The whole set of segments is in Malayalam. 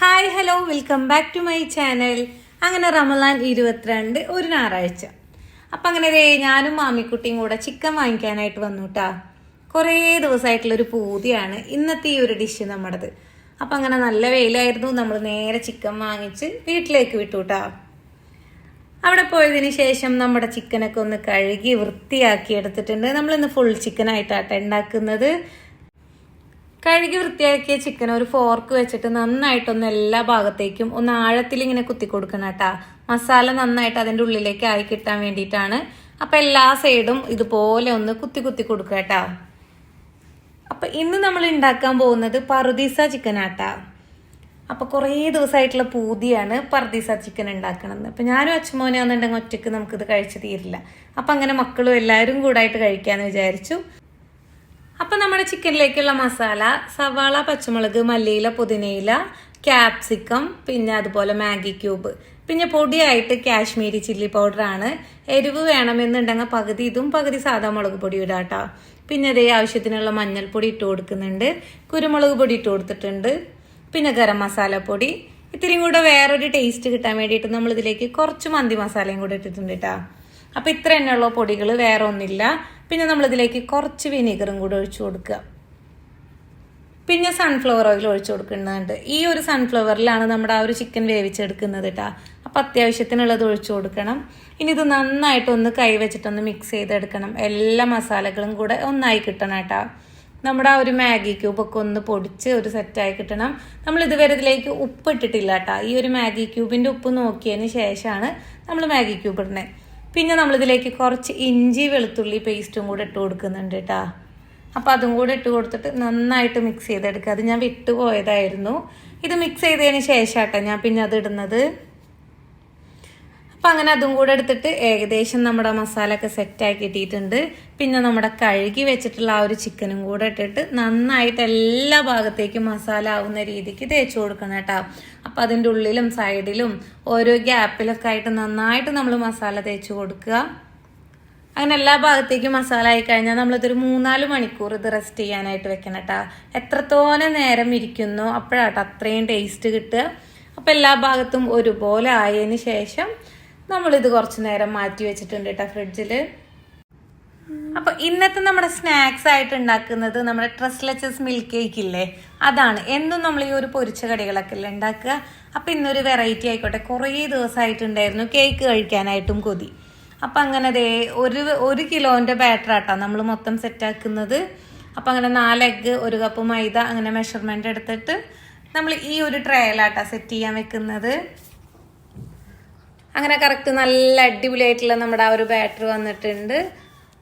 Hi hello welcome back to my channel. അങ്ങനെ റമലാൻ ഇരുപത്തിരണ്ട് ഒരു ഞായറാഴ്ച. അപ്പം അങ്ങനെ ദേ ഞാനും മാമിക്കുട്ടിയും കൂടെ ചിക്കൻ വാങ്ങിക്കാനായിട്ട് വന്നു കേട്ടാ കുറേ ദിവസമായിട്ടുള്ളൊരു പൂതിയാണ് ഇന്നത്തെ ഈ ഒരു ഡിഷ് നമ്മുടേത്. അപ്പം അങ്ങനെ നല്ല വെയിലായിരുന്നു. നമ്മൾ നേരെ ചിക്കൻ വാങ്ങിച്ച് വീട്ടിലേക്ക് വിട്ടു കേട്ടാ അവിടെ പോയതിന് ശേഷം നമ്മുടെ ചിക്കനൊക്കെ ഒന്ന് കഴുകി വൃത്തിയാക്കി എടുത്തിട്ടുണ്ട്. നമ്മളിന്ന് ഫുൾ ചിക്കനായിട്ടാട്ടെ ഉണ്ടാക്കുന്നത്. കഴുകി വൃത്തിയാക്കിയ ചിക്കൻ ഒരു ഫോർക്ക് വെച്ചിട്ട് നന്നായിട്ടൊന്ന് എല്ലാ ഭാഗത്തേക്കും ഒന്ന് ആഴത്തിൽ ഇങ്ങനെ കുത്തി കൊടുക്കണം കേട്ടാ. മസാല നന്നായിട്ട് അതിന്റെ ഉള്ളിലേക്ക് ആയി കിട്ടാൻ വേണ്ടിയിട്ടാണ്. അപ്പം എല്ലാ സൈഡും ഇതുപോലെ ഒന്ന് കുത്തി കുത്തി കൊടുക്കുക കേട്ടാ. അപ്പം ഇന്ന് നമ്മൾ ഉണ്ടാക്കാൻ പോകുന്നത് പറുദീസ ചിക്കൻ ആട്ടാ. അപ്പോൾ കുറേ ദിവസമായിട്ടുള്ള പൂതിയാണ് പർദീസ ചിക്കൻ ഉണ്ടാക്കണമെന്ന് അപ്പം ഞാനും അച്ഛമോനാണെന്നുണ്ടെങ്കിൽ ഒറ്റയ്ക്ക് നമുക്കിത് കഴിച്ച് തീരില്ല. അപ്പം അങ്ങനെ മക്കളും എല്ലാവരും കൂടായിട്ട് കഴിക്കാമെന്ന് വിചാരിച്ചു. അപ്പം നമ്മുടെ ചിക്കനിലേക്കുള്ള മസാല സവാള പച്ചമുളക് മല്ലിയില പുതിനയില ക്യാപ്സിക്കം പിന്നെ അതുപോലെ മാഗി ക്യൂബ്. പിന്നെ പൊടിയായിട്ട് കാശ്മീരി ചില്ലി പൗഡറാണ് എരിവ് വേണമെന്നുണ്ടെങ്കിൽ പകുതി ഇതും പകുതി സാധാ മുളക് പൊടി ഇടാട്ടോ പിന്നെ അതേ ആവശ്യത്തിനുള്ള മഞ്ഞൾപ്പൊടി ഇട്ട് കൊടുക്കുന്നുണ്ട്. കുരുമുളക് പൊടി ഇട്ട് കൊടുത്തിട്ടുണ്ട്. പിന്നെ ഗരം മസാലപ്പൊടി ഇത്തിരിയും കൂടെ വേറൊരു ടേസ്റ്റ് കിട്ടാൻ വേണ്ടിയിട്ട് നമ്മൾ ഇതിലേക്ക് കുറച്ച് മന്തി മസാലയും കൂടെ ഇട്ടിട്ടുണ്ട് കേട്ടോ അപ്പോൾ ഇത്ര തന്നെയുള്ള പൊടികൾ വേറെ ഒന്നില്ല പിന്നെ നമ്മളിതിലേക്ക് കുറച്ച് വിനീഗറും കൂടി ഒഴിച്ചു കൊടുക്കുക. പിന്നെ സൺഫ്ലവർ ഓയിൽ ഒഴിച്ചു കൊടുക്കുന്നുണ്ട്. ഈ ഒരു സൺഫ്ലവറിലാണ് നമ്മുടെ ആ ഒരു ചിക്കൻ വേവിച്ചെടുക്കുന്നത് കേട്ടോ അപ്പം അത്യാവശ്യത്തിനുള്ളത് ഒഴിച്ചു കൊടുക്കണം. ഇനി ഇത് നന്നായിട്ടൊന്ന് കൈ വെച്ചിട്ടൊന്ന് മിക്സ് ചെയ്തെടുക്കണം. എല്ലാ മസാലകളും കൂടെ ഒന്നായി കിട്ടണം കേട്ടോ നമ്മുടെ ആ ഒരു മാഗി ക്യൂബൊക്കെ ഒന്ന് പൊടിച്ച് ഒരു സെറ്റായി കിട്ടണം. നമ്മൾ ഇതുവരെ ഇതിലേക്ക് ഉപ്പ് ഇട്ടിട്ടില്ല കേട്ടോ ഈ ഒരു മാഗി ക്യൂബിന്റെ ഉപ്പ് നോക്കിയതിന് ശേഷമാണ് നമ്മൾ മാഗി ക്യൂബ് ഇടുന്നത് പിന്നെ നമ്മളിതിലേക്ക് കുറച്ച് ഇഞ്ചി വെളുത്തുള്ളി പേസ്റ്റും കൂടെ ഇട്ട് കൊടുക്കുന്നുണ്ട് കേട്ടോ അപ്പോൾ അതും കൂടെ ഇട്ട് കൊടുത്തിട്ട് നന്നായിട്ട് മിക്സ് ചെയ്തെടുക്കുക അത് ഞാൻ വിട്ടുപോയതായിരുന്നു. ഇത് മിക്സ് ചെയ്തതിന് ശേഷം കേട്ടോ ഞാൻ പിന്നെ അത് ഇടുന്നത്. അപ്പം അങ്ങനെ അതും കൂടെ എടുത്തിട്ട് ഏകദേശം നമ്മുടെ മസാല ഒക്കെ സെറ്റാക്കി കിട്ടിയിട്ടുണ്ട്. പിന്നെ നമ്മുടെ കഴുകി വെച്ചിട്ടുള്ള ആ ഒരു ചിക്കനും കൂടെ ഇട്ടിട്ട് നന്നായിട്ട് എല്ലാ ഭാഗത്തേക്കും മസാല ആവുന്ന രീതിക്ക് തേച്ച് കൊടുക്കണം കേട്ടോ. അപ്പം അതിന്റെ ഉള്ളിലും സൈഡിലും ഓരോ ഗ്യാപ്പിലൊക്കെ ആയിട്ട് നന്നായിട്ട് നമ്മൾ മസാല തേച്ച് കൊടുക്കുക. അങ്ങനെ എല്ലാ ഭാഗത്തേക്കും മസാല ആയി കഴിഞ്ഞാൽ നമ്മളിതൊരു മൂന്നാൽ മണിക്കൂർ ഇത് റെസ്റ്റ് ചെയ്യാനായിട്ട് വെക്കണം കേട്ടോ. എത്രത്തോനെ നേരം ഇരിക്കുന്നു അപ്പോഴാട്ടോ അത്രയും ടേസ്റ്റ് കിട്ടുക. അപ്പം എല്ലാ ഭാഗത്തും ഒരുപോലെ ആയതിന് ശേഷം നമ്മളിത് കുറച്ച് നേരം മാറ്റി വെച്ചിട്ടുണ്ട് കേട്ടോ ഫ്രിഡ്ജിൽ അപ്പോൾ ഇന്നത്തെ നമ്മുടെ സ്നാക്സ് ആയിട്ട് ഉണ്ടാക്കുന്നത് നമ്മുടെ ട്രസ്ലെച്ചസ് മിൽക്ക് കേക്ക് ഇല്ലേ? അതാണ്. എന്നും നമ്മൾ ഈ ഒരു പൊരിച്ച കടികളൊക്കെ അല്ലേ ഉണ്ടാക്കുക? അപ്പോൾ ഇന്നൊരു വെറൈറ്റി ആയിക്കോട്ടെ. കുറേ ദിവസമായിട്ടുണ്ടായിരുന്നു കേക്ക് കഴിക്കാനായിട്ടും കൊതി. അപ്പം അങ്ങനെ ദേ ഒരു ഒരു കിലോന്റെ ബാറ്റർ ആട്ടാ നമ്മൾ മൊത്തം സെറ്റാക്കുന്നത് അപ്പം അങ്ങനെ നാല് എഗ്ഗ് ഒരു കപ്പ് മൈദ അങ്ങനെ മെഷർമെന്റ് എടുത്തിട്ട് നമ്മൾ ഈ ഒരു ട്രയലാട്ടാ സെറ്റ് ചെയ്യാൻ വെക്കുന്നത്. അങ്ങനെ കറക്റ്റ് നല്ല അടിപൊളിയായിട്ടുള്ള നമ്മുടെ ആ ഒരു ബാറ്റർ വന്നിട്ടുണ്ട്.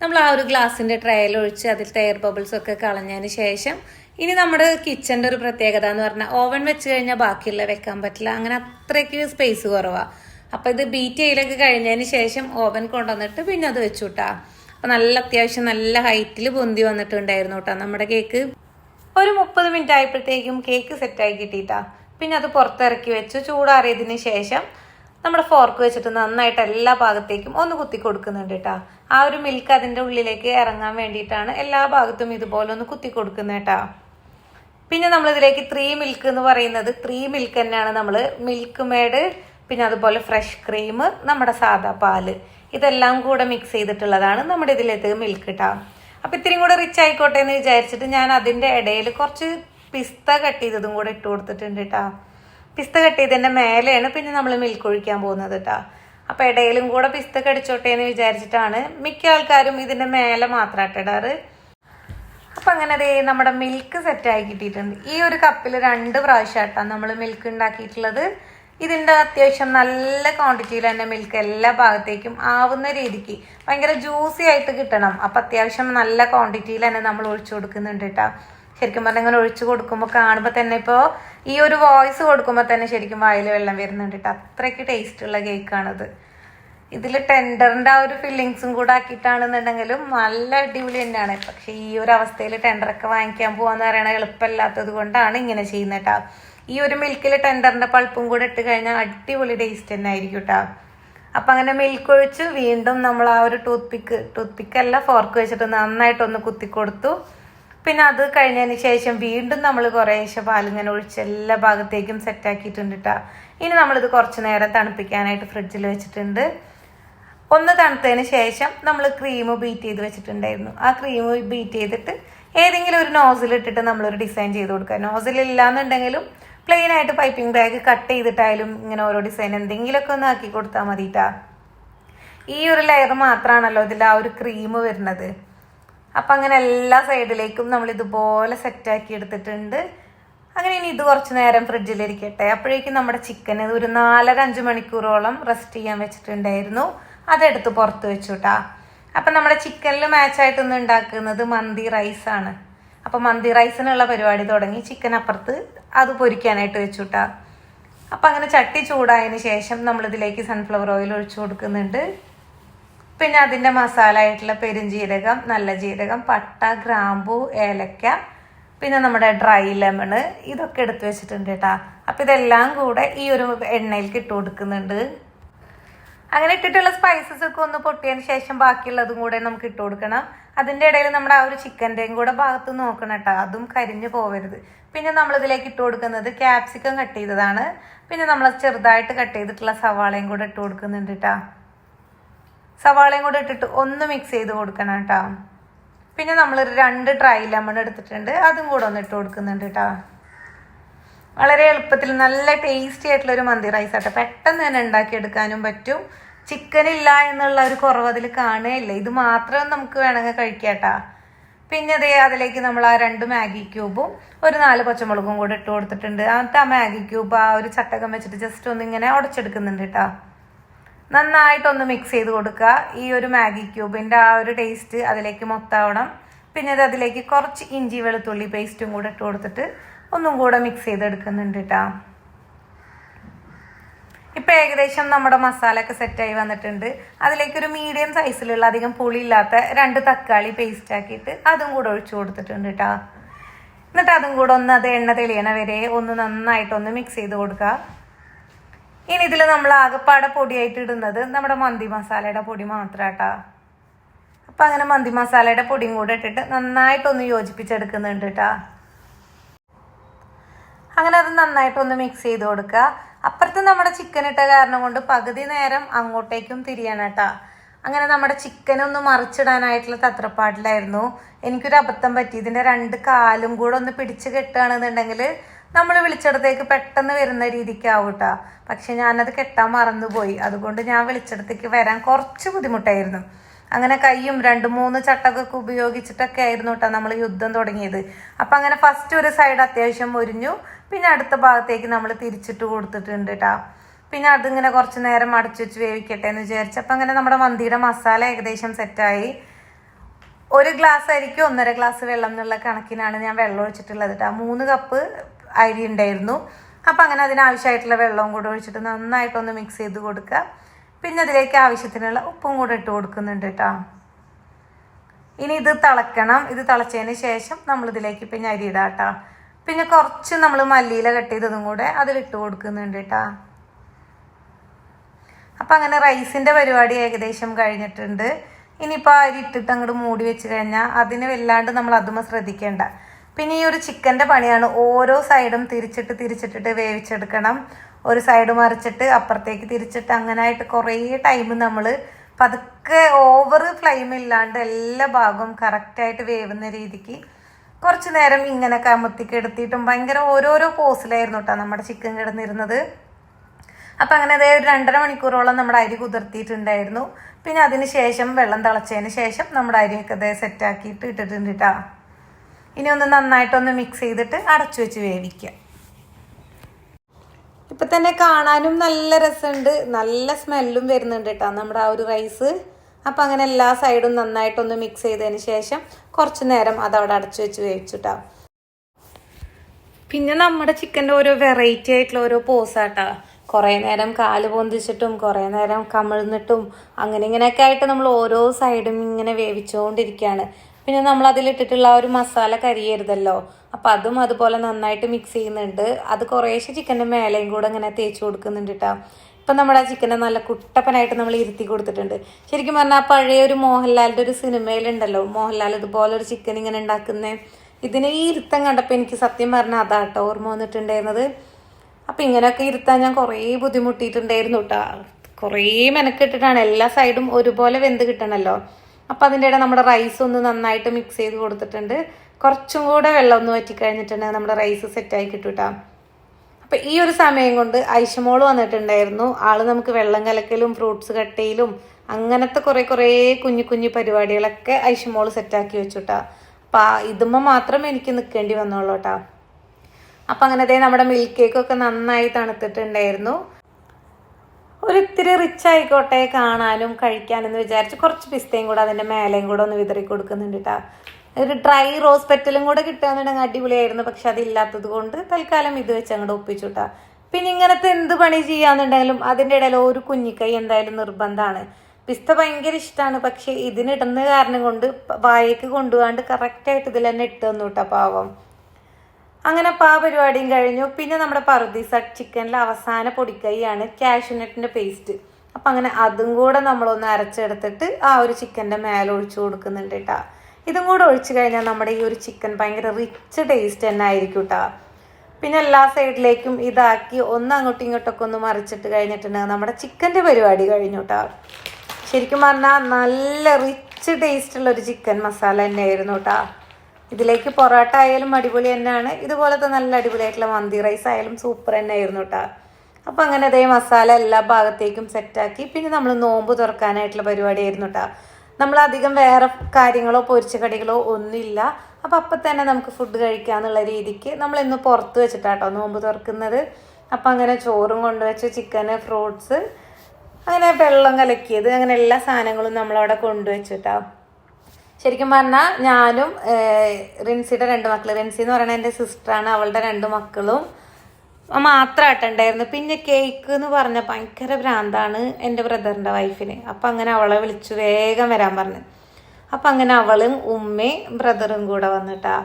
നമ്മൾ ആ ഒരു ഗ്ലാസിന്റെ ട്രയൽ ഒഴിച്ച് അതിൽ എയർ ബബിൾസ് ഒക്കെ കളഞ്ഞതിന് ശേഷം ഇനി നമ്മുടെ കിച്ചന്റെ ഒരു പ്രത്യേകത എന്ന് പറഞ്ഞാൽ ഓവൻ വെച്ച് കഴിഞ്ഞാൽ ബാക്കിയുള്ള വെക്കാൻ പറ്റില്ല. അങ്ങനെ അത്രയ്ക്ക് സ്പേസ് കുറവാണ് അപ്പോൾ ഇത് ബീറ്റ് ചെയ്യലൊക്കെ കഴിഞ്ഞതിന് ശേഷം ഓവൻ കൊണ്ടുവന്നിട്ട് പിന്നെ അത് വെച്ചു കേട്ടാ അപ്പോൾ നല്ല അത്യാവശ്യം നല്ല ഹൈറ്റിൽ പൊന്തി വന്നിട്ടുണ്ടായിരുന്നു കേട്ടോ നമ്മുടെ കേക്ക് ഒരു മുപ്പത് മിനിറ്റ് ആയപ്പോഴത്തേക്കും കേക്ക് സെറ്റായി കിട്ടിയിട്ടാ. പിന്നെ അത് പുറത്തിറക്കി വെച്ചു. ചൂടാറിയതിന് ശേഷം നമ്മുടെ ഫോർക്ക് വെച്ചിട്ട് നന്നായിട്ട് എല്ലാ ഭാഗത്തേക്കും ഒന്ന് കുത്തി കൊടുക്കുന്നുണ്ട് കേട്ടോ ആ ഒരു മിൽക്ക് അതിന്റെ ഉള്ളിലേക്ക് ഇറങ്ങാൻ വേണ്ടിയിട്ടാണ് എല്ലാ ഭാഗത്തും ഇതുപോലെ ഒന്ന് കുത്തി കൊടുക്കുന്നത് കേട്ടോ പിന്നെ നമ്മളിതിലേക്ക് ത്രീ മിൽക്ക് എന്ന് പറയുന്നത് ത്രീ മിൽക്ക് തന്നെയാണ് നമ്മൾ മിൽക്ക് മേഡ് പിന്നെ അതുപോലെ ഫ്രഷ് ക്രീം നമ്മുടെ സാദാ പാൽ. ഇതെല്ലാം കൂടെ മിക്സ് ചെയ്തിട്ടുള്ളതാണ് നമ്മുടെ ഇതിലേക്ക് മിൽക്ക് കേട്ടോ അപ്പം ഇത്രയും കൂടെ റിച്ച് ആയിക്കോട്ടെ എന്ന് വിചാരിച്ചിട്ട് ഞാൻ അതിന്റെ ഇടയിൽ കുറച്ച് പിസ്ത കട്ട് ചെയ്തതും കൂടെ ഇട്ട് കൊടുത്തിട്ടുണ്ട് കേട്ടോ പിസ്ത കെട്ടിയതിന്റെ മേലെയാണ് പിന്നെ നമ്മൾ മിൽക്ക് ഒഴിക്കാൻ പോകുന്നത് കേട്ടോ അപ്പോൾ ഇടയിലും കൂടെ പിസ്ത കടിച്ചോട്ടെ എന്ന് വിചാരിച്ചിട്ടാണ് മിക്ക ആൾക്കാരും ഇതിന്റെ മേലെ മാത്രമായിട്ട് ഇടാറ്. അപ്പം അങ്ങനെ അതേ നമ്മുടെ മിൽക്ക് സെറ്റായി കിട്ടിയിട്ടുണ്ട്. ഈ ഒരു കപ്പിൽ രണ്ട് പ്രാവശ്യമായിട്ടാണ് നമ്മൾ മിൽക്ക് ഉണ്ടാക്കിയിട്ടുള്ളത് ഇതിന്റെ അത്യാവശ്യം നല്ല ക്വാണ്ടിറ്റിയിൽ തന്നെ മിൽക്ക് എല്ലാ ഭാഗത്തേക്കും ആവുന്ന രീതിക്ക് ഭയങ്കര ജ്യൂസി ആയിട്ട് കിട്ടണം. അപ്പം അത്യാവശ്യം നല്ല ക്വാണ്ടിറ്റിയിൽ തന്നെ നമ്മൾ ഒഴിച്ചു കൊടുക്കുന്നുണ്ട് കേട്ടോ ശരിക്കും പറഞ്ഞാൽ ഇങ്ങനെ ഒഴിച്ചു കൊടുക്കുമ്പോൾ കാണുമ്പോൾ തന്നെ ഇപ്പോൾ ഈ ഒരു വോയിസ് കൊടുക്കുമ്പോൾ തന്നെ ശരിക്കും വായിൽ വെള്ളം വരുന്നുണ്ട് കേട്ടോ. അത്രയ്ക്ക് ടേസ്റ്റുള്ള കേക്കാണത് ഇതിൽ ടെൻഡറിന്റെ ആ ഒരു ഫില്ലിങ്സും കൂടെ ആക്കിയിട്ടാണെന്നുണ്ടെങ്കിലും നല്ല അടിപൊളി തന്നെയാണ്. പക്ഷേ ഈ ഒരു അവസ്ഥയിൽ ടെൻഡറൊക്കെ വാങ്ങിക്കാൻ പോകാന്ന് പറയണത് എളുപ്പമില്ലാത്തത് കൊണ്ടാണ് ഇങ്ങനെ ചെയ്യുന്നത് കേട്ടോ. ഈ ഒരു മിൽക്കിൽ ടെൻഡറിന്റെ പൾപ്പും കൂടെ ഇട്ട് കഴിഞ്ഞാൽ അടിപൊളി ടേസ്റ്റ് തന്നെ ആയിരിക്കും കേട്ടോ. അപ്പം അങ്ങനെ മിൽക്ക് ഒഴിച്ച് വീണ്ടും നമ്മൾ ആ ഒരു ടൂത്ത് പിക്ക് ടൂത്ത് പിക്കല്ല ഫോർക്ക് വെച്ചിട്ട് നന്നായിട്ടൊന്ന് കുത്തി കൊടുത്തു പിന്നെ അത് കഴിഞ്ഞതിന് ശേഷം വീണ്ടും നമ്മൾ കുറേശ്ശെ പാലിങ്ങനെ ഒഴിച്ച് എല്ലാ ഭാഗത്തേക്കും സെറ്റാക്കിയിട്ടുണ്ട് കേട്ടോ ഇനി നമ്മളിത് കുറച്ച് നേരം തണുപ്പിക്കാനായിട്ട് ഫ്രിഡ്ജിൽ വെച്ചിട്ടുണ്ട്. ഒന്ന് തണുത്തതിന് ശേഷം നമ്മൾ ക്രീം ബീറ്റ് ചെയ്ത് വെച്ചിട്ടുണ്ടായിരുന്നു. ആ ക്രീം ബീറ്റ് ചെയ്തിട്ട് ഏതെങ്കിലും ഒരു നോസിൽ ഇട്ടിട്ട് നമ്മളൊരു ഡിസൈൻ ചെയ്ത് കൊടുക്കുക. നോസിൽ ഇല്ലാന്നുണ്ടെങ്കിലും പ്ലെയിൻ ആയിട്ട് പൈപ്പിംഗ് ബാഗ് കട്ട് ചെയ്തിട്ടായാലും ഇങ്ങനെ ഓരോ ഡിസൈൻ എന്തെങ്കിലുമൊക്കെ ഒന്ന് ആക്കി കൊടുത്താൽ മതി ഈ ഒരു ലെയർ മാത്രമാണല്ലോ ഇതിൽ ആ ഒരു ക്രീം വരുന്നത്. അപ്പം അങ്ങനെ എല്ലാ സൈഡിലേക്കും നമ്മൾ ഇതുപോലെ സെറ്റാക്കി എടുത്തിട്ടുണ്ട്. അങ്ങനെ ഇനി ഇത് കുറച്ച് നേരം ഫ്രിഡ്ജിലിരിക്കട്ടെ അപ്പോഴേക്കും നമ്മുടെ ചിക്കൻ ഒരു നാലര അഞ്ച് മണിക്കൂറോളം റെസ്റ്റ് ചെയ്യാൻ വെച്ചിട്ടുണ്ടായിരുന്നു. അതെടുത്ത് പുറത്ത് വെച്ചു കേട്ടാ അപ്പം നമ്മുടെ ചിക്കനിൽ മാച്ചായിട്ട് ഇന്ന് ഉണ്ടാക്കുന്നത് മന്തി റൈസാണ് അപ്പം മന്തി റൈസിനുള്ള പരിപാടി തുടങ്ങി. ചിക്കൻ അപ്പുറത്ത് അത് പൊരിക്കാനായിട്ട് വെച്ചു കേട്ടാ അപ്പം അങ്ങനെ ചട്ടി ചൂടായതിന് ശേഷം നമ്മളിതിലേക്ക് സൺഫ്ലവർ ഓയിൽ ഒഴിച്ചു കൊടുക്കുന്നുണ്ട്. പിന്നെ അതിന്റെ മസാല ആയിട്ടുള്ള പെരുംജീരകം നല്ല ജീരകം പട്ട ഗ്രാമ്പു ഏലക്ക പിന്നെ നമ്മുടെ ഡ്രൈ ലെമണ് ഇതൊക്കെ എടുത്തു വെച്ചിട്ടുണ്ട് കേട്ടാ അപ്പം ഇതെല്ലാം കൂടെ ഈ ഒരു എണ്ണയിലേക്ക് ഇട്ട് കൊടുക്കുന്നുണ്ട്. അങ്ങനെ ഇട്ടിട്ടുള്ള സ്പൈസസ് ഒക്കെ ഒന്ന് പൊട്ടിയതിന് ശേഷം ബാക്കിയുള്ളതും കൂടെ നമുക്ക് ഇട്ട് കൊടുക്കണം. അതിന്റെ ഇടയിൽ നമ്മുടെ ആ ഒരു ചിക്കന്റെയും കൂടെ ഭാഗത്ത് നോക്കണം കേട്ടോ അതും കരിഞ്ഞു പോവരുത്. പിന്നെ നമ്മളിതിലേക്ക് ഇട്ട് കൊടുക്കുന്നത് ക്യാപ്സിക്കം കട്ട് ചെയ്തതാണ്. പിന്നെ നമ്മൾ ചെറുതായിട്ട് കട്ട് ചെയ്തിട്ടുള്ള സവാളയും കൂടെ ഇട്ട് കൊടുക്കുന്നുണ്ട് കേട്ടോ സവാളയും കൂടെ ഇട്ടിട്ട് ഒന്ന് മിക്സ് ചെയ്ത് കൊടുക്കണം കേട്ടോ. പിന്നെ നമ്മൾ രണ്ട് ഡ്രൈ ലെമൺ എടുത്തിട്ടുണ്ട്. അതും കൂടെ ഒന്ന് ഇട്ട് കൊടുക്കുന്നുണ്ട് കേട്ടോ. വളരെ എളുപ്പത്തിൽ നല്ല ടേസ്റ്റി ആയിട്ടുള്ള ഒരു മന്തി റൈസ് ആട്ടോ. പെട്ടെന്ന് തന്നെ ഉണ്ടാക്കിയെടുക്കാനും പറ്റും. ചിക്കൻ ഇല്ല എന്നുള്ള ഒരു കുറവ് അതിൽ കാണുകയില്ല ഇത് മാത്രം നമുക്ക് വേണമെങ്കിൽ കഴിക്കാട്ടാ പിന്നെ അതേ അതിലേക്ക് നമ്മൾ ആ രണ്ട് മാഗി ക്യൂബും ഒരു നാല് പച്ചമുളകും കൂടെ ഇട്ട് കൊടുത്തിട്ടുണ്ട്. എന്നിട്ട് ആ മാഗി ക്യൂബ് ആ ഒരു ചട്ടകം വെച്ചിട്ട് ജസ്റ്റ് ഒന്ന് ഇങ്ങനെ ഉടച്ചെടുക്കുന്നുണ്ട് കേട്ടോ. നന്നായിട്ടൊന്ന് മിക്സ് ചെയ്ത് കൊടുക്കുക. ഈ ഒരു മാഗി ക്യൂബിന്റെ ആ ഒരു ടേസ്റ്റ് അതിലേക്ക് മൊത്തമാവണം പിന്നെ ഇത് അതിലേക്ക് കുറച്ച് ഇഞ്ചി വെളുത്തുള്ളി പേസ്റ്റും കൂടെ ഇട്ട് കൊടുത്തിട്ട് ഒന്നും കൂടെ മിക്സ് ചെയ്തെടുക്കുന്നുണ്ട് കേട്ടോ ഇപ്പം ഏകദേശം നമ്മുടെ മസാലയൊക്കെ സെറ്റായി വന്നിട്ടുണ്ട്. അതിലേക്ക് ഒരു മീഡിയം സൈസിലുള്ള അധികം പുളിയില്ലാത്ത രണ്ട് തക്കാളി പേസ്റ്റ് ആക്കിയിട്ട് അതും കൂടെ ഒഴിച്ചു കൊടുത്തിട്ടുണ്ട് കേട്ടോ എന്നിട്ട് അതും കൂടെ ഒന്ന് അത് എണ്ണ തെളിയണ വരെ ഒന്ന് നന്നായിട്ടൊന്ന് മിക്സ് ചെയ്ത് കൊടുക്കുക. ഇനി ഇതിൽ നമ്മൾ ആകെപ്പാടെ പൊടിയായിട്ട് ഇടുന്നത് നമ്മുടെ മന്തി മസാലയുടെ പൊടി മാത്രാട്ടാ. അപ്പം അങ്ങനെ മന്തി മസാലയുടെ പൊടിയും കൂടെ ഇട്ടിട്ട് നന്നായിട്ടൊന്ന് യോജിപ്പിച്ചെടുക്കുന്നുണ്ട് കേട്ടാ അങ്ങനെ അത് നന്നായിട്ടൊന്ന് മിക്സ് ചെയ്ത് കൊടുക്കുക. അപ്പുറത്ത് നമ്മുടെ ചിക്കൻ ഇട്ട കാരണം കൊണ്ട് പകുതി നേരം അങ്ങോട്ടേക്കും തിരിയണം കേട്ടാ അങ്ങനെ നമ്മുടെ ചിക്കൻ ഒന്ന് മറിച്ചിടാനായിട്ടുള്ള തത്രപ്പാടിലായിരുന്നു എനിക്കൊരു അബദ്ധം പറ്റി. ഇതിന്റെ രണ്ട് കാലും കൂടെ ഒന്ന് പിടിച്ച് കെട്ടുകയാണെന്നുണ്ടെങ്കിൽ നമ്മൾ വിളിച്ചിടത്തേക്ക് പെട്ടെന്ന് വരുന്ന രീതിക്കാവും കേട്ടോ പക്ഷെ ഞാനത് കെട്ടാൻ മറന്നുപോയി. അതുകൊണ്ട് ഞാൻ വിളിച്ചിടത്തേക്ക് വരാൻ കുറച്ച് ബുദ്ധിമുട്ടായിരുന്നു. അങ്ങനെ കൈയും രണ്ട് മൂന്ന് ചട്ടകൊക്കെ ഉപയോഗിച്ചിട്ടൊക്കെ ആയിരുന്നു കേട്ടോ നമ്മൾ യുദ്ധം തുടങ്ങിയത്. അപ്പം അങ്ങനെ ഫസ്റ്റ് ഒരു സൈഡ് അത്യാവശ്യം ഒരിഞ്ഞു പിന്നെ അടുത്ത ഭാഗത്തേക്ക് നമ്മൾ തിരിച്ചിട്ട് കൊടുത്തിട്ടുണ്ട് കേട്ടോ പിന്നെ അതിങ്ങനെ കുറച്ച് നേരം അടച്ചു വെച്ച് വേവിക്കട്ടെ എന്ന് വിചാരിച്ചപ്പോൾ അങ്ങനെ നമ്മുടെ മന്തിയുടെ മസാല ഏകദേശം സെറ്റായി. ഒരു ഗ്ലാസ് അരിക്ക് ഒന്നര ഗ്ലാസ് വെള്ളം എന്നുള്ള കണക്കിനാണ് ഞാൻ വെള്ളം ഒഴിച്ചിട്ടുള്ളത് കേട്ടോ മൂന്ന് കപ്പ് അരി ഉണ്ടായിരുന്നു. അപ്പം അങ്ങനെ അതിനാവശ്യമായിട്ടുള്ള വെള്ളവും കൂടെ ഒഴിച്ചിട്ട് നന്നായിട്ടൊന്ന് മിക്സ് ചെയ്ത് കൊടുക്കുക. പിന്നെ അതിലേക്ക് ആവശ്യത്തിനുള്ള ഉപ്പും കൂടെ ഇട്ട് കൊടുക്കുന്നുണ്ട് കേട്ടോ ഇനി ഇത് തിളക്കണം. ഇത് തിളച്ചതിന് ശേഷം നമ്മളിതിലേക്ക് പിന്നെ അരി ഇടാം കേട്ടോ പിന്നെ കുറച്ച് നമ്മൾ മല്ലിയില കട്ട് ചെയ്തതും കൂടെ അതിലിട്ട് കൊടുക്കുന്നുണ്ട് കേട്ടോ അപ്പം അങ്ങനെ റൈസിന്റെ പരിപാടി ഏകദേശം കഴിഞ്ഞിട്ടുണ്ട്. ഇനിയിപ്പോൾ അരി ഇട്ടിട്ട് അങ്ങോട്ട് മൂടി വെച്ച് കഴിഞ്ഞാൽ അതിന് വല്ലാണ്ട് നമ്മൾ അതുമ ശ്രദ്ധിക്കേണ്ട. പിന്നെ ഈ ഒരു ചിക്കന്റെ പണിയാണ് ഓരോ സൈഡും തിരിച്ചിട്ട് തിരിച്ചിട്ടിട്ട് വേവിച്ചെടുക്കണം. ഒരു സൈഡ് മറിച്ചിട്ട് അപ്പുറത്തേക്ക് തിരിച്ചിട്ട് അങ്ങനായിട്ട് കുറേ ടൈം നമ്മൾ പതുക്കെ ഓവർ ഫ്ലെയിം ഇല്ലാണ്ട് എല്ലാ ഭാഗവും കറക്റ്റായിട്ട് വേവുന്ന രീതിക്ക് കുറച്ച് നേരം ഇങ്ങനെ കമത്തി എടുത്തിട്ടും ഭയങ്കര ഓരോരോ പോസിലായിരുന്നു കേട്ടോ നമ്മുടെ ചിക്കൻ കിടന്നിരുന്നത്. അപ്പം അങ്ങനെ അതേ ഒരു രണ്ടര മണിക്കൂറോളം നമ്മുടെ അരി കുതിർത്തിയിട്ടുണ്ടായിരുന്നു. പിന്നെ അതിന് ശേഷം വെള്ളം തിളച്ചതിന് ശേഷം നമ്മുടെ അരിയൊക്കെ അതേ സെറ്റാക്കിയിട്ട് ഇട്ടിട്ടുണ്ട് കേട്ടോ ഇനി ഒന്ന് നന്നായിട്ടൊന്ന് മിക്സ് ചെയ്തിട്ട് അടച്ചു വെച്ച് വേവിക്കുക ഇപ്പൊ തന്നെ കാണാനും നല്ല രസമുണ്ട്. നല്ല സ്മെല്ലും വരുന്നുണ്ട് കേട്ടോ നമ്മുടെ ആ ഒരു റൈസ് അപ്പം അങ്ങനെ എല്ലാ സൈഡും നന്നായിട്ടൊന്ന് മിക്സ് ചെയ്തതിന് ശേഷം കുറച്ച് നേരം അതവിടെ അടച്ചു വെച്ച് വേവിച്ചിട്ടാ. പിന്നെ നമ്മുടെ ചിക്കന്റെ ഓരോ വെറൈറ്റി ആയിട്ടുള്ള ഓരോ പോസാട്ടാ കുറേ നേരം കാൽ പൊന്തിച്ചിട്ടും കുറേ നേരം കമിഴ്ന്നിട്ടും അങ്ങനെ ഇങ്ങനെയൊക്കെ ആയിട്ട് നമ്മൾ ഓരോ സൈഡും ഇങ്ങനെ വേവിച്ചുകൊണ്ടിരിക്കുകയാണ് പിന്നെ നമ്മൾ അതിലിട്ടിട്ടുള്ള ആ ഒരു മസാല കരിയരുതല്ലോ. അപ്പം അതും അതുപോലെ നന്നായിട്ട് മിക്സ് ചെയ്യുന്നുണ്ട്. അത് കുറേശ്ശെ ചിക്കന്റെ മേലെയും കൂടെ ഇങ്ങനെ തേച്ച് കൊടുക്കുന്നുണ്ട് കേട്ടോ ഇപ്പം നമ്മുടെ ആ ചിക്കനെ നല്ല കുട്ടപ്പനായിട്ട് നമ്മൾ ഇരുത്തി കൊടുത്തിട്ടുണ്ട്. ശരിക്കും പറഞ്ഞാൽ പഴയ ഒരു മോഹൻലാലിന്റെ ഒരു സിനിമയിലുണ്ടല്ലോ. മോഹൻലാൽ ഇതുപോലെ ഒരു ചിക്കൻ ഇങ്ങനെ ഉണ്ടാക്കുന്ന. ഇതിനെ ഈ ഇരുത്തം കണ്ടപ്പോൾ എനിക്ക് സത്യം പറഞ്ഞാൽ അതാട്ടോ ഓർമ്മ വന്നിട്ടുണ്ടായിരുന്നത്. അപ്പം ഇങ്ങനെയൊക്കെ ഇരുത്താൻ ഞാൻ കുറേ ബുദ്ധിമുട്ടിയിട്ടുണ്ടായിരുന്നു കേട്ടോ കുറേ മെനക്കെട്ടിട്ടാണ് എല്ലാ സൈഡും ഒരുപോലെ വെന്ത് കിട്ടണമല്ലോ അപ്പം അതിന്റെ ഇടയിൽ നമ്മുടെ റൈസ് ഒന്ന് നന്നായിട്ട് മിക്സ് ചെയ്ത് കൊടുത്തിട്ടുണ്ട്. കുറച്ചും കൂടെ വെള്ളം ഒന്ന് വറ്റി കഴിഞ്ഞിട്ടുണ്ടെങ്കിൽ നമ്മുടെ റൈസ് സെറ്റായി കിട്ടും കേട്ടോ അപ്പം ഈ ഒരു സമയം കൊണ്ട് ഐഷമോൾ വന്നിട്ടുണ്ടായിരുന്നു. ആൾ നമുക്ക് വെള്ളം കലക്കലും ഫ്രൂട്ട്സ് കട്ടയിലും അങ്ങനത്തെ കുറേ കുറേ കുഞ്ഞു കുഞ്ഞു പരിപാടികളൊക്കെ ഐഷമോൾ സെറ്റാക്കി വെച്ചുട്ടാ അപ്പം ഇതുമ്പോൾ മാത്രം എനിക്ക് നിൽക്കേണ്ടി വന്നോളൂ കേട്ടോ അപ്പം അങ്ങനെ ദേ നമ്മുടെ മിൽക്ക് കേക്കൊക്കെ നന്നായി തണുത്തിട്ടുണ്ടായിരുന്നു. ഒരിത്തിരി റിച്ച് ആയിക്കോട്ടെ കാണാനും കഴിക്കാനെന്ന് വിചാരിച്ച് കുറച്ച് പിസ്തയും കൂടെ അതിന്റെ മേലെയും കൂടെ ഒന്ന് വിതറി കൊടുക്കുന്നുണ്ട് കേട്ടോ ഒരു ഡ്രൈ റോസ് പെറ്റലും കൂടെ കിട്ടുകയെന്നുണ്ടെങ്കിൽ അടിപൊളിയായിരുന്നു പക്ഷെ അതില്ലാത്തത് കൊണ്ട് തൽക്കാലം ഇത് വെച്ച് അങ്ങോട്ട് ഒപ്പിച്ചു കേട്ടോ പിന്നെ ഇങ്ങനത്തെ എന്ത് പണി ചെയ്യാന്നുണ്ടെങ്കിലും അതിന്റെ ഇടയിൽ ഒരു കുഞ്ഞിക്കൈ എന്തായാലും നിർബന്ധമാണ് പിസ്ത ഭയങ്കര ഇഷ്ടമാണ് പക്ഷെ ഇതിനിടുന്ന കാരണം കൊണ്ട് വായക്ക് കൊണ്ടുപോകാണ്ട് കറക്റ്റായിട്ട് ഇതിൽ തന്നെ ഇട്ട് തന്നു കേട്ടോ പാവം. അങ്ങനെ അപ്പോൾ ആ പരിപാടിയും കഴിഞ്ഞു. പിന്നെ നമ്മുടെ പറുദീസ ചിക്കനിൽ അവസാന പൊടിക്കൈയാണ് കാഷ്യൂനട്ടിന്റെ പേസ്റ്റ് അപ്പം അങ്ങനെ അതും കൂടെ നമ്മളൊന്ന് അരച്ചെടുത്തിട്ട് ആ ഒരു ചിക്കന്റെ മേലെ ഒഴിച്ചു കൊടുക്കുന്നുണ്ട് കേട്ടോ ഇതും കൂടെ ഒഴിച്ചു കഴിഞ്ഞാൽ നമ്മുടെ ഈ ഒരു ചിക്കൻ ഭയങ്കര റിച്ച് ടേസ്റ്റ് തന്നെ ആയിരിക്കും കേട്ടോ പിന്നെ എല്ലാ സൈഡിലേക്കും ഇതാക്കി ഒന്ന് അങ്ങോട്ടും ഇങ്ങോട്ടൊക്കെ ഒന്ന് മറിച്ചിട്ട് കഴിഞ്ഞിട്ടുണ്ടെങ്കിൽ നമ്മുടെ ചിക്കന്റെ പരിപാടി കഴിഞ്ഞു കേട്ടോ ശരിക്കും പറഞ്ഞാൽ നല്ല റിച്ച് ടേസ്റ്റുള്ള ഒരു ചിക്കൻ മസാല തന്നെയായിരുന്നു കേട്ടോ ഇതിലേക്ക് പൊറോട്ട ആയാലും അടിപൊളി തന്നെയാണ്. ഇതുപോലത്തെ നല്ല അടിപൊളിയായിട്ടുള്ള മന്തി റൈസ് ആയാലും സൂപ്പർ തന്നെ ആയിരുന്നു കേട്ടോ അപ്പം അങ്ങനെ അതേ മസാല എല്ലാ ഭാഗത്തേക്കും സെറ്റാക്കി പിന്നെ നമ്മൾ നോമ്പ് തുറക്കാനായിട്ടുള്ള പരിപാടി ആയിരുന്നു കേട്ടോ നമ്മൾ അധികം വേറെ കാര്യങ്ങളോ പൊരിച്ച കടികളോ ഒന്നുമില്ല. അപ്പം അപ്പം തന്നെ നമുക്ക് ഫുഡ് കഴിക്കാമെന്നുള്ള രീതിക്ക് നമ്മൾ ഇന്ന് പുറത്ത് വെച്ചിട്ടാട്ടോ നോമ്പ് തുറക്കുന്നത്. അപ്പം അങ്ങനെ ചോറും കൊണ്ടുവച്ച് ചിക്കന് ഫ്രൂട്ട്സ് അങ്ങനെ വെള്ളം കലക്കിയത് അങ്ങനെ എല്ലാ സാധനങ്ങളും നമ്മളവിടെ കൊണ്ടുവച്ചിട്ടാ ശരിക്കും പറഞ്ഞാൽ ഞാനും റിൻസിയുടെ രണ്ട് മക്കൾ റിൻസി എന്ന് പറയുന്നത് എന്റെ സിസ്റ്ററാണ് അവളുടെ രണ്ട് മക്കളും. മാത്രമായിട്ട് ഉണ്ടായിരുന്നു. പിന്നെ കേക്ക് എന്ന് പറഞ്ഞ ഭയങ്കര ഭ്രാന്താണ് എന്റെ ബ്രദറിന്റെ വൈഫിന്. അപ്പം അങ്ങനെ അവളെ വിളിച്ചു വേഗം വരാൻ പറഞ്ഞു. അപ്പം അങ്ങനെ അവളും ഉമ്മയും ബ്രദറും കൂടെ വന്നിട്ടാ.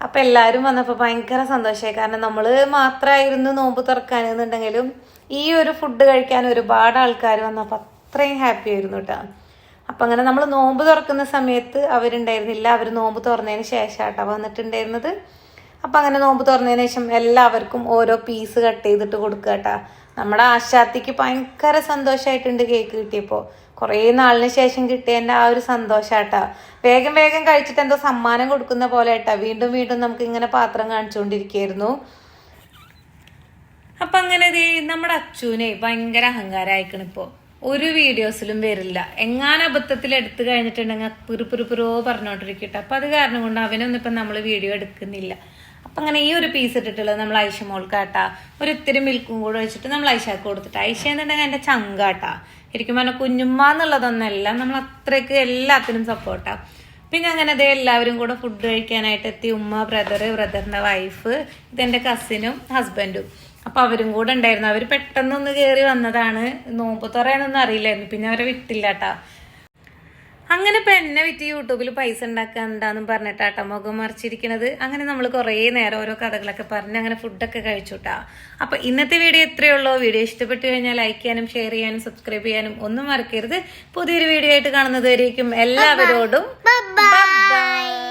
അപ്പം എല്ലാവരും വന്നപ്പോൾ ഭയങ്കര സന്തോഷമായി കാരണം നമ്മൾ മാത്രമായിരുന്നു നോമ്പ് തുറക്കാനെന്നുണ്ടെങ്കിലും ഈ ഒരു ഫുഡ് കഴിക്കാൻ ഒരുപാട് ആൾക്കാർ വന്നപ്പോൾ അത്രയും ഹാപ്പി ആയിരുന്നു കേട്ടോ അപ്പം അങ്ങനെ നമ്മൾ നോമ്പ് തുറക്കുന്ന സമയത്ത് അവരുണ്ടായിരുന്നില്ല. അവർ നോമ്പ് തുറന്നതിന് ശേഷമാട്ടോ വന്നിട്ടുണ്ടായിരുന്നത്. അപ്പം അങ്ങനെ നോമ്പ് തുറന്നതിന് ശേഷം എല്ലാവർക്കും ഓരോ പീസ് കട്ട് ചെയ്തിട്ട് കൊടുക്കുക കേട്ടോ. നമ്മുടെ ആശാത്തിക്ക് ഭയങ്കര സന്തോഷമായിട്ടുണ്ട് കേക്ക് കിട്ടിയപ്പോൾ കുറേ നാളിന് ശേഷം കിട്ടിയതിന്റെ ആ ഒരു സന്തോഷാട്ടാ. വേഗം വേഗം കഴിച്ചിട്ട് എന്തോ സമ്മാനം കൊടുക്കുന്ന പോലെ ആട്ടാ വീണ്ടും വീണ്ടും നമുക്ക് ഇങ്ങനെ പാത്രം കാണിച്ചുകൊണ്ടിരിക്കുകയായിരുന്നു. അപ്പം അങ്ങനെ നമ്മുടെ അച്ചുവിനെ ഭയങ്കര അഹങ്കാരമായിക്കണ് ഇപ്പോ ഒരു വീഡിയോസിലും വരില്ല. എങ്ങാനും അബദ്ധത്തിൽ എടുത്തു കഴിഞ്ഞിട്ടുണ്ടെങ്കിൽ പിറു പിറു പിറോ പറഞ്ഞോണ്ടിരിക്കട്ടെ. അപ്പൊ അത് കാരണം കൊണ്ട് അവനൊന്നും ഇപ്പൊ നമ്മൾ വീഡിയോ എടുക്കുന്നില്ല. അപ്പൊ അങ്ങനെ ഈ ഒരു പീസ് ഇട്ടിട്ടുള്ളത് നമ്മൾ ഐഷ മോൾക്കാട്ടാ ഒരു ഇത്തിരി മിൽക്കും കൂടെ വെച്ചിട്ട് നമ്മൾ ഐഷക്ക് കൊടുത്തിട്ട്. ഐഷ എന്നുണ്ടെങ്കിൽ എന്റെ ചങ്കാട്ടാ ശരിക്കും പറഞ്ഞാൽ കുഞ്ഞുമ്മ എന്നുള്ളതൊന്നല്ല. നമ്മൾ അത്രയ്ക്ക് എല്ലാത്തിനും സപ്പോർട്ടാ പിന്നെ അങ്ങനെ അതേ എല്ലാവരും കൂടെ ഫുഡ് കഴിക്കാനായിട്ട് എത്തി. ഉമ്മ ബ്രദർ ബ്രദറിന്റെ വൈഫ് ഇതെന്റെ കസിനും ഹസ്ബൻഡും അപ്പൊ അവരും കൂടെ ഉണ്ടായിരുന്നു. അവർ പെട്ടെന്ന് ഒന്ന് കയറി വന്നതാണ്. നോമ്പ് തുറയാനൊന്നും അറിയില്ലായിരുന്നു. പിന്നെ അവരെ വിട്ടില്ല കേട്ടാ അങ്ങനെ ഇപ്പൊ എന്നെ വിറ്റ് യൂട്യൂബിൽ പൈസ ഉണ്ടാക്കാണ്ടാന്നും പറഞ്ഞിട്ടാട്ടോ മുഖം മറിച്ചിരിക്കണത്. അങ്ങനെ നമ്മൾ കുറേ നേരം ഓരോ കഥകളൊക്കെ പറഞ്ഞ് അങ്ങനെ ഫുഡൊക്കെ കഴിച്ചുട്ടാ. അപ്പൊ ഇന്നത്തെ വീഡിയോ ഇത്രയേ ഉള്ളൂ. വീഡിയോ ഇഷ്ടപ്പെട്ടു കഴിഞ്ഞാൽ ലൈക്ക് ചെയ്യാനും ഷെയർ ചെയ്യാനും സബ്സ്ക്രൈബ് ചെയ്യാനും ഒന്നും മറക്കരുത്. പുതിയൊരു വീഡിയോ ആയിട്ട് കാണുന്നത് വരേക്കും എല്ലാവരോടും. ബൈ